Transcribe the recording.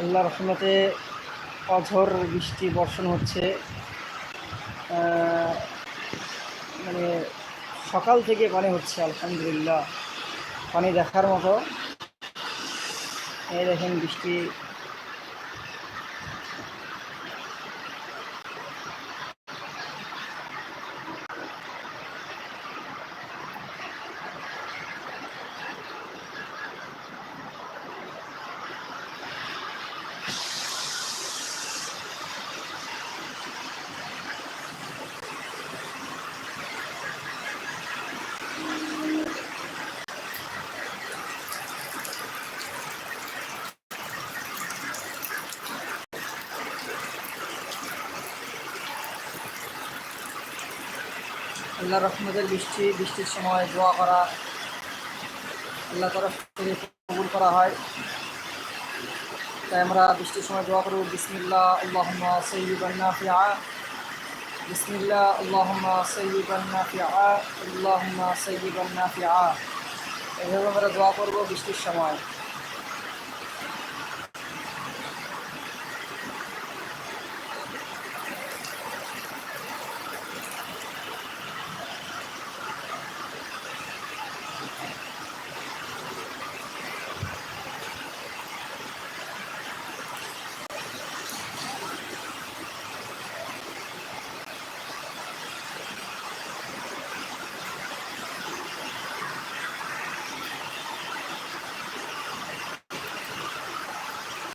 আল্লাহ রহমতে অঝর বৃষ্টি বর্ষণ হচ্ছে। মানে সকাল থেকে পানি হচ্ছে, আলহামদুলিল্লাহ। পানি দেখার মতো। এই দেখেন বৃষ্টি আল্লাহ রহমতের বৃষ্টি, বৃষ্টির সময় দোয়া করা আল্লাহ তরফ কবুল করা হয়। তাই আমরা বৃষ্টির সময় দোয়া করব, বিসমিল্লাহ, আল্লাহুম্মা সাইয়্যিবান নাফিআ। বিসমিল্লাহ, আল্লাহুম্মা সাইয়্যিবান নাফিআ, আল্লাহুম্মা সাইয়্যিবান নাফিআ। এভাবে আমরা দোয়া করব বৃষ্টির সময়।